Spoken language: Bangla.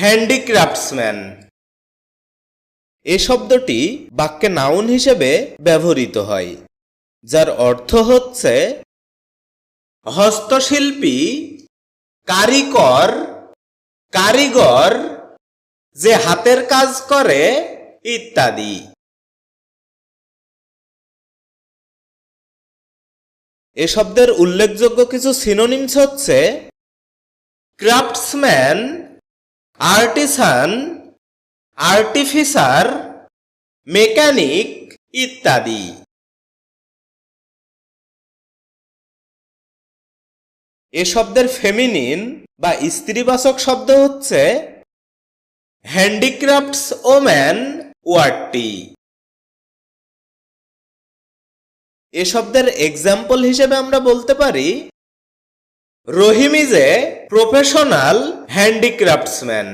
হ্যান্ডিক্রাফটসম্যান। এ শব্দটি বাক্যে নাউন হিসেবে ব্যবহৃত হয়, যার অর্থ হচ্ছে হস্তশিল্পী, কারিকর, কারিগর যে হাতের কাজ করে, ইত্যাদি। এ শব্দের উল্লেখযোগ্য কিছু সিনোনিমস হচ্ছে ক্রাফটসম্যান আর্টিসান, আর্টিফিসার, মেকানিক ইত্যাদি। এ শব্দের ফেমিনিন বা স্ত্রীবাচক শব্দ হচ্ছে হ্যান্ডিক্রাফটস ওম্যান ওয়ার্ডটি। এ শব্দের এক্সাম্পল হিসেবে আমরা বলতে পারি রহিম ইজ এ প্রফেশনাল হ্যান্ডিক্রাফটসম্যান